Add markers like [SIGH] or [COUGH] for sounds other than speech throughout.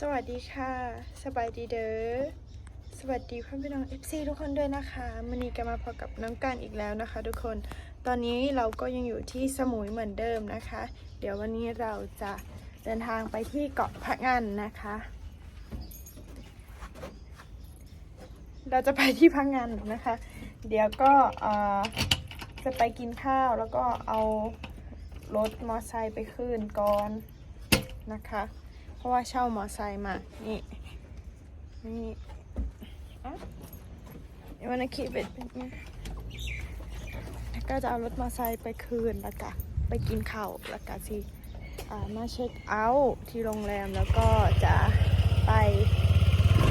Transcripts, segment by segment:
สวัสดีค่ะ สบายดีเด้อ สวัสดีเพื่อนพี่น้อง FC ทุกคนด้วยนะคะมันนี้ก็มาพบกับน้องการอีกแล้วนะคะ ทุกคน ตอนนี้เราก็ยังอยู่ที่สมุยเหมือนเดิมนะคะ เดี๋ยววันนี้เราจะเดินทางไปที่เกาะพะงันนะคะ เราจะไปที่พังงานนะคะ เดี๋ยวก็จะไปกินข้าวแล้วก็เอารถมอไซค์ไปคืนก่อนนะคะ ราะว่าเช่ามอไซค์มา นี่ นี่อะ you wanna keep it แล้วก็จะเอารถมอไซค์ไปคืนแล้วก็ไปกินข้าวแล้วก็สิอ่มาเช็คเอาท์ที่โรงแรมแล้วก็จะไป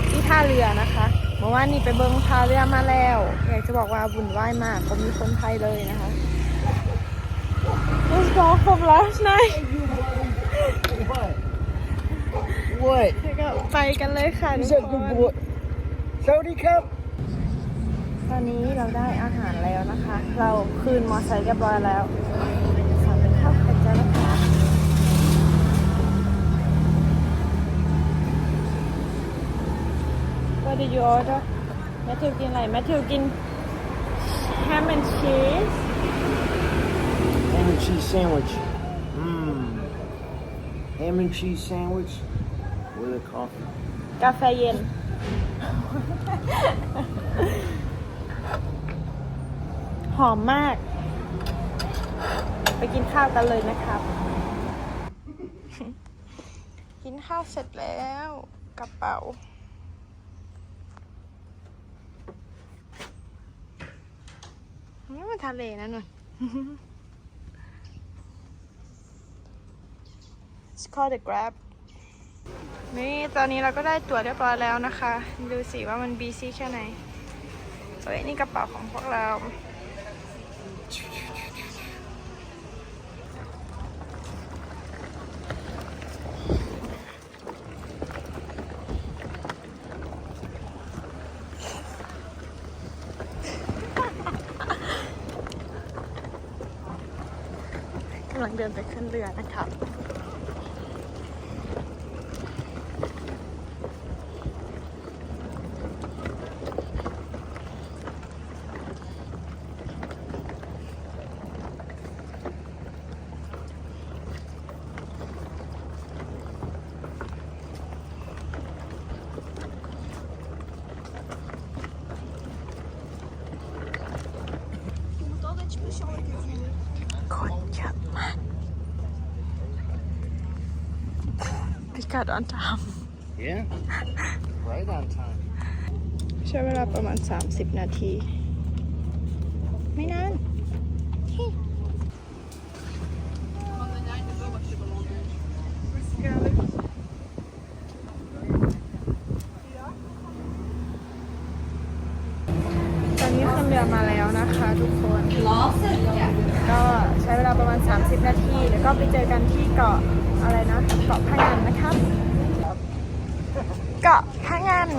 ที่ท่าเรือนะคะเมื่อวานนี้ไปเบิ้งท่าเรือมาแล้ว อยากจะบอกว่าบุญไหวมากก็มีคนไทยเลยนะคะ Let's go from last night What? What? แล้วก็ไปกันเลยค่ะทุ You ก said ค good น boy. Saudi Cup? ตอนนี้เราได้อาหารแล้วนะคะ เราคืนมอไซค์เรียบร้อยแล้วสั่งเป็นข้าวไข่เจียวนะคะ What did you order แมทธิวกินอะไรแมทธิวกิน ham and cheese Ham and cheese sandwich. Mmm. Ham and cheese sandwich with a coffee. กาแฟเย็น หอมมาก ไปกินข้าวกันเลยนะครับ กินข้าวเสร็จแล้วกระเป๋า นี่มันทะเลนะหนุ่น It's called the Grab นี่ตอนนี้เราก็ได้ตั๋วเรียบร้อยแล้วนะคะ ดูสิว่ามันบีซี่แค่ไหนเอ้ยนี่กระเป๋าของพวกเรา กำลังเดินไปขึ้นเรือนะครับ คนเยอะมาก พิกัดออนทาม Yeah? right on time. ใช้เวลาประมาณ 30 นาที ไม่นานตอนนี้ขึ้นเรือมาแล้วนะคะทุกคนก็ใช้เวลาประมาณ 30 นาที แล้วก็ไปเจอกันที่เกาะ อะไรนะเกาะพะงันนะครับ เกาะพะงัน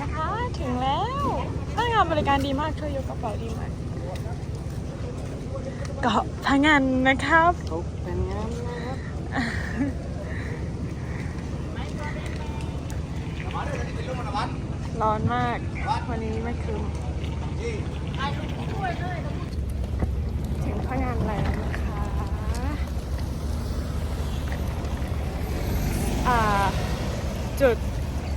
นะคะ ถึงแล้วพนักงานบริการดีมากเธอยกกระเป๋าดีมากเกาะพะงันนะครับ Open up. ร้อนมาก วันนี้ไม่คืมถึงพะงันแล้วนะคะอ่า จุด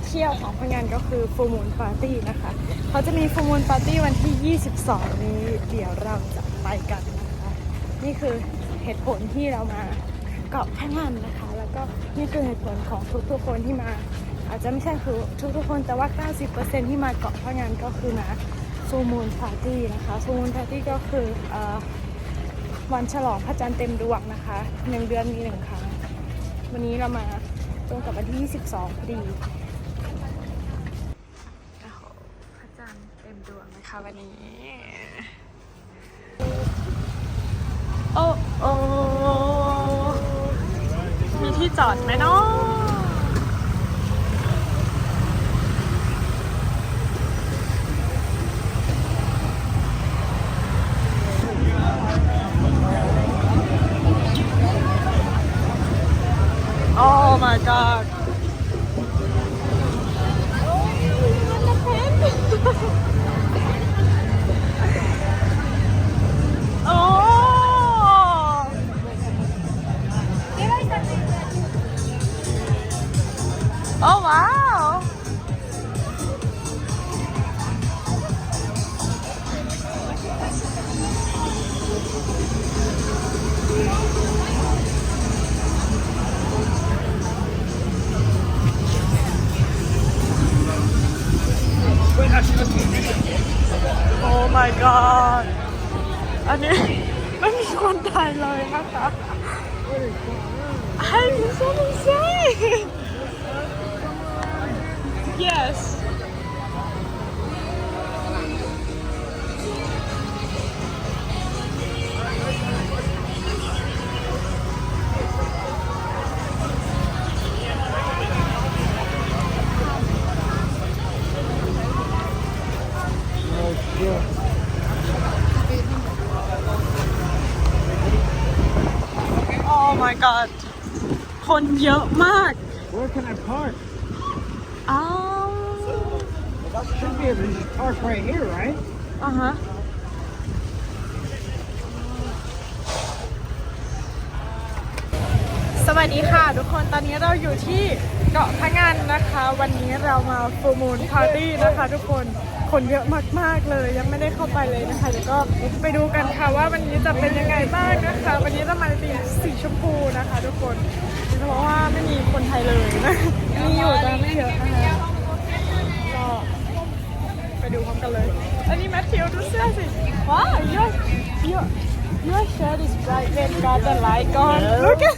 เที่ยวของพะงันก็คือฟูมูลปาร์ตี้นะคะ เขาจะมีฟูมูลปาร์ตี้วันที่ 22 นี้ เดี๋ยวเราจะไปกันนะคะ นี่คือเหตุผลที่เรามาเกาะพะงันนะคะ แล้วก็นี่คือเหตุผลของทุกๆคนที่มา อาจจะไม่ใช่คือทุกๆคนแต่ว่า 90%ที่มาเกาะพะงันก็คือมาฟูมูลปาร์ตี้นะคะฟูมูลปาร์ตี้ก็คืออวันฉลองพระจันทร์เต็มดวงนะคะหนึ่งเดือนมีหนึ่งครั้ง วันนี้เรามา ตรงกับวันที่ 22พอดีโอ้โหพระจันทร์เต็มดวงนะคะวันนี้ โอ้โอ้มีที่จอดไหมเนาะ my god my god อันนี้ ไม่มีคนไทยเลยนะคะ I'm so insane yes Oh God คนเยอะมาก Where can I park? อ้าว Should be able to just park right here, right? อ่าฮะ สวัสดีค่ะทุกคนตอนนี้เราอยู่ที่เกาะพะงันนะคะ วันนี้เรามาฟูมูลพาร์ตี้นะคะทุกคน คนเยอะมากๆเลย ยังไม่ได้เข้าไปเลยนะคะเดี๋ยวก็ไปดูกันค่ะว่าวันนี้จะเป็นยังไงบ้างนะคะ วันนี้เรามาในธีสีชมพูนะคะ ทุกคนเพราะว่าไม่มีคนไทยเลยนะมีอยู่แต่ไม่เยอะนะคะก็ไปดูพร้อมกันเลย อันนี้แมทธิวดูเสื้อสิว้าว your your your shirt is bright red got the light on look at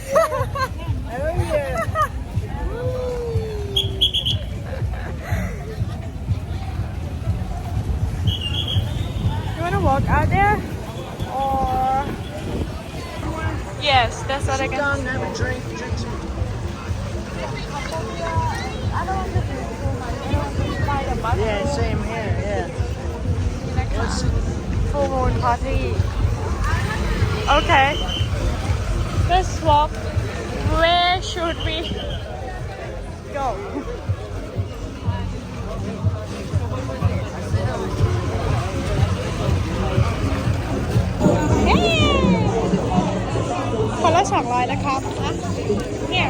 walk out there or yes that's what I Sit can down and have a drink. Drink some. I don't want to do too much I don't want to buy the bus Yeah, same here. Yeah. next full moon party okay let's walk where should we go [LAUGHS] คนละสองร้อยนะครับนะเนี่ย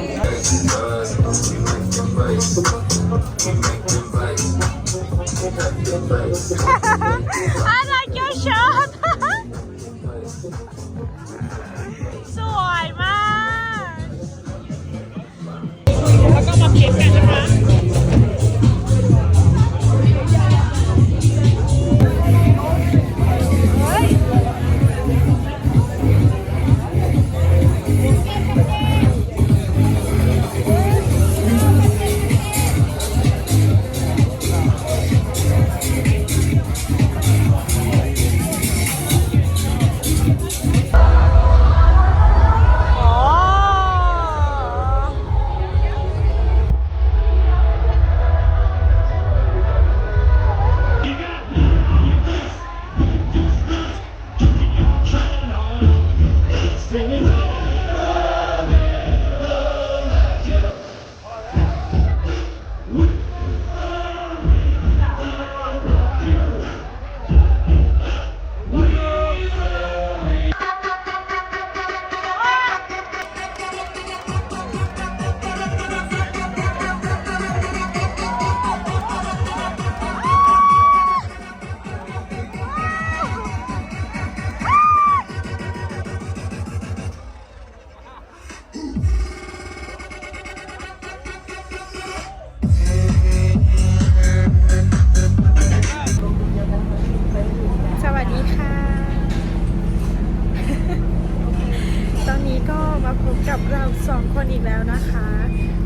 กับเราสองคนอีกแล้วนะคะ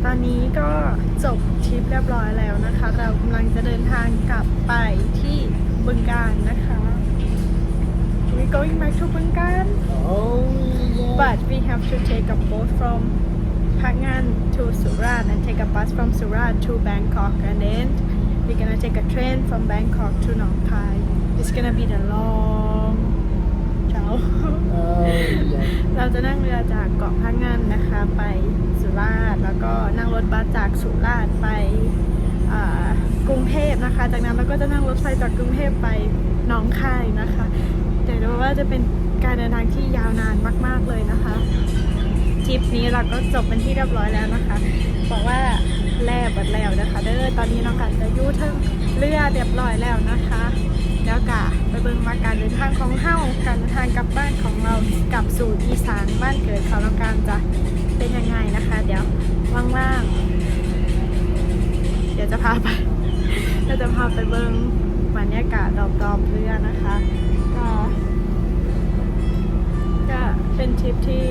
ตอนนี้ก็จบทริปเรียบร้อยแล้วนะคะ เรากำลังจะเดินทางกลับไปที่บึงการนะคะ we going back to บึงการ Oh yeah. but we have to take a boat from Phangan to Surat and take a bus from Surat to Bangkok and then we're gonna take a train from Bangkok to Nong Khai it's gonna be the long เช้า Oh yeah. เราจะนั่งเรือจากเกาะพะงันนะคะ ไปสุราษฎร์แล้วก็นั่งรถบัสจากสุราษฎร์ไปอ่ากรุงเทพนะคะ จากนั้นเราก็จะนั่งรถไฟจากกรุงเทพไปหนองคายนะคะแต่ดูว่าจะเป็นการเดินทางที่ยาวนานมาก ๆเลยนะคะทริปนี้เราก็จบเป็นที่เรียบร้อยแล้วนะคะบอกว่าแลบบัดแลแล้วนะคะ เด้อตอนนี้น้องกันจะอยุ่ถึงเรือเรียบร้อยแล้วนะคะ แล้วกะไปเบิ่งมาการเดินทางของเฮาการเดินทางกลับบ้านของเรากลับสู่อีสานบ้านเกิดของน้องการจะเป็นยังไงนะคะ เดี๋ยวว่างๆเดี๋ยวจะพาไปเดี๋ยวจะพาไปเบิ่งบรรยากาศรอบๆเรือนะคะก็ก็เป็นทริปที่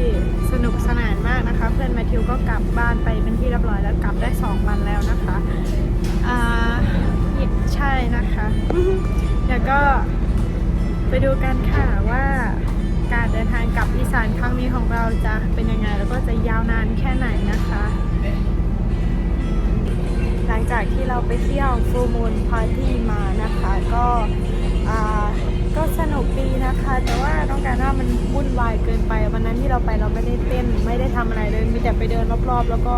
สนุกสนานมากนะคะ เพื่อนแมทธิวก็กลับบ้านไปเป็นที่เรียบร้อยแล้วกลับได้สองวันแล้วนะคะอ่าใช่นะคะ เดี๋ยวก็ไปดูกันค่ะว่าการเดินทางกลับอีสานครั้งนี้ของเราจะเป็นยังไง แล้วก็จะยาวนานแค่ไหนนะคะ หลังจากที่เราไปเที่ยวฟูมูลพาร์ตี้มานะคะ ก็ก็สนุกดีนะคะ แต่ว่าต้องการว่ามันวุ่นวายเกินไป วันนั้นที่เราไปเราไม่ได้เต้น ไม่ได้ทำอะไรเลยมีแต่ไปเดินรอบๆ แล้วก็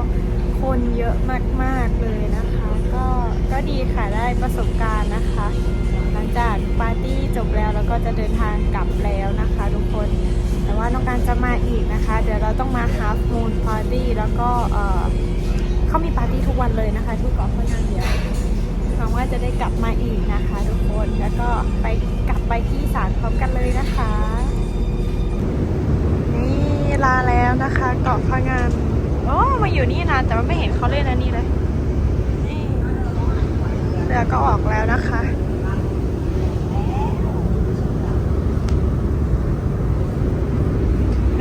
คนเยอะมากๆเลยนะคะ ก็ก็ดีค่ะได้ประสบการณ์นะคะ จากปาร์ตี้จบแล้วแล้วก็จะเดินทางกลับแล้วนะคะ ทุกคน แต่ว่าน้องการจะมาอีกนะคะ เดี๋ยวเราต้องมา half moon party แล้วก็เอ่อเขามีปาร์ตี้ทุกวันเลยนะคะที่เกาะพะงันเดียวหวังว่าจะได้กลับมาอีกนะคะ ทุกคนแล้วก็ไปกลับไปที่ศาลพร้อมกันเลยนะคะ นี่ลาแล้วนะคะเกาะพะงันโอ้มาอยู่นี่นานแต่ว่าไม่เห็นเขาเล่นอันนี้เลยนี่เรือก็ออกแล้วนะคะ แม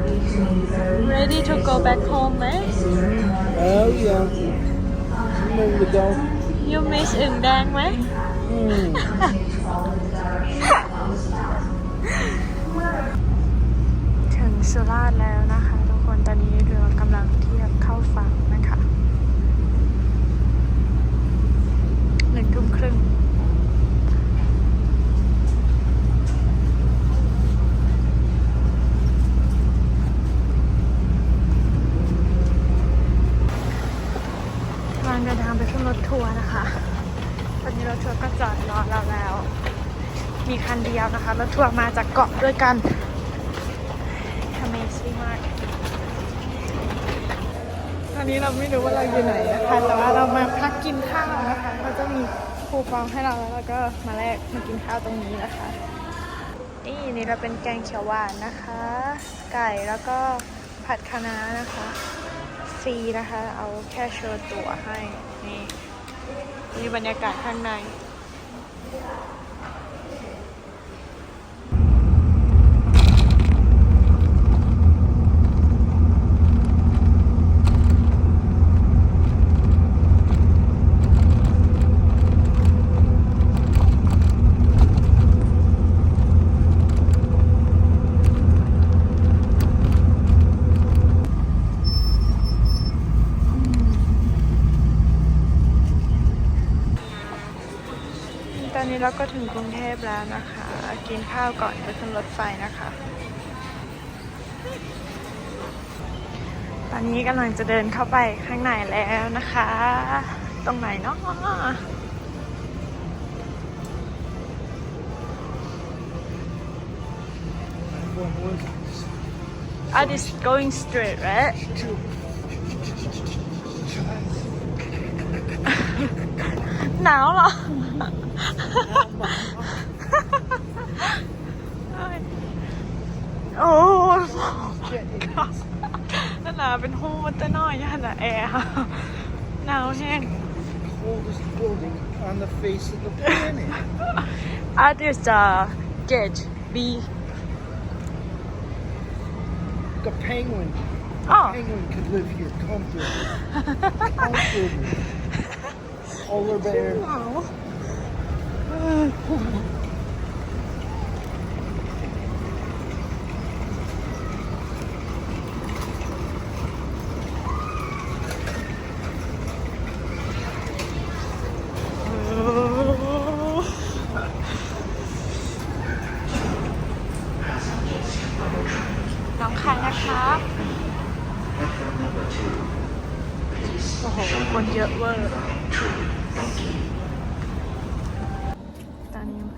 ready to go back home ไหม Oh yeah. I'm ready to go. you miss อึ่งแดงไหม Mm. ถึงสุราษฎร์แล้วนะคะ ทุกคนตอนนี้เรือกำลังเทียบเข้าฝั่งนะคะหนึ่งทุ่มครึ่งกำลังเดินทางไปขึ้นรถทัวร์นะคะ ตอนนี้รถทัวร์ก็จอดรอเราแล้ว มีคันเดียวนะคะ รถทัวร์มาจากเกาะด้วยกัน Amazing มากตอนนี้เราไม่รู้ว่าเราอยู่ไหนนะคะแต่ว่าเรามาพักกินข้าวนะคะเขาจะมีคูปองให้เราแล้วเราก็มาแลกมากินข้าวตรงนี้นะคะ นี่นี่เราเป็นแกงเขียวหวานนะคะ ไก่แล้วก็ผัดคะน้านะคะฟรีนะคะ เอาแค่โชว์ตั๋วให้นี่มีบรรยากาศข้างใน เราก็ถึงกรุงเทพแล้วนะคะ กินข้าวก่อนไปขึ้นรถไฟนะคะ ตอนนี้กำลังจะเดินเข้าไปข้างในแล้วนะคะ ตรงไหนเนาะ Ah, this going straight, right? หนาวเหรอ โอ้ยนั่นน่ะเป็นหูมันจะน้อยยันน่ะแอร์หนาวแห้ง Oldest building on the face of the planet. At is the gate B A penguin. Oh Penguin could live here comfortably. comfortably. [LAUGHS] Polar bear. น้องคานะครับ โอ้โห คนเยอะเวอร์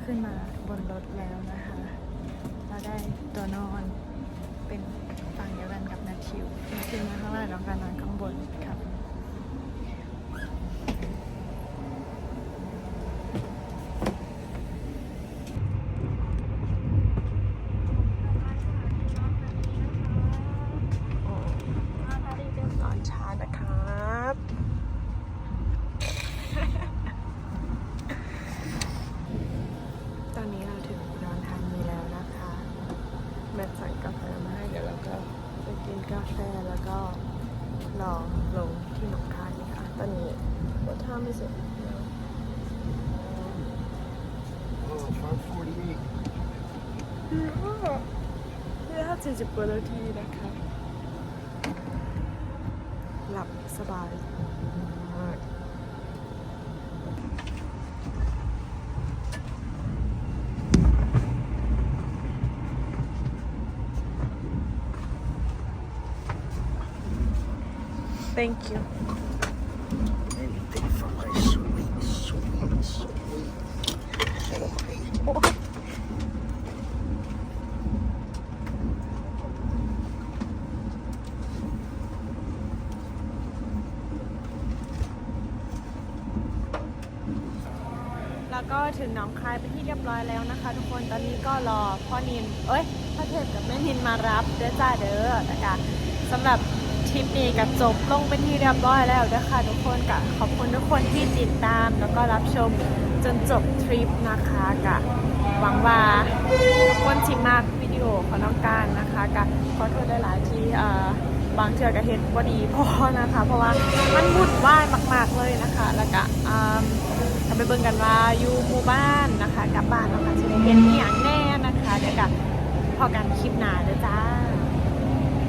ขึ้นมาบนรถแล้วนะคะ เราได้ตัวนอนเป็นฝั่งเดียวกันกับนาทิวนาทิวมาข้างล่างแล้วกันอนข้างบนครั 40กว่านวทีนะคะ หลับสบาย Thank you. ถึงหนองคายเป็นที่เรียบร้อยแล้วนะคะ ทุกคนตอนนี้ก็รอพ่อนินเอ้ยพ่อเทพกับแม่นินมารับเด้อจ้าเด้อนะคะสำหรับทริปนี้ก็จบลงเป็นที่เรียบร้อยแล้วนะคะทุกคนกะขอบคุณทุกคนที่ติดตามแล้วก็รับชมจนจบทริปนะคะกะหวังว่าทุกคนชิมมากวิดีโอของน้องการนะคะกะขอโทษได้หลายๆที่เอ่อบางเทือกะเห็นพอดีพอนะคะ เพราะว่ามันวุ่นวายมาก ๆเลยนะคะ แล้วก็อ่าทำ ไปเบิ่งกันว่าอยู่หมู่บ้านนะคะกลับบ้านนะคะจะได้เห็นอหย่างแน่นะคะ เดี๋ยวกับพอกันคลิปหน้าเด้อจ้า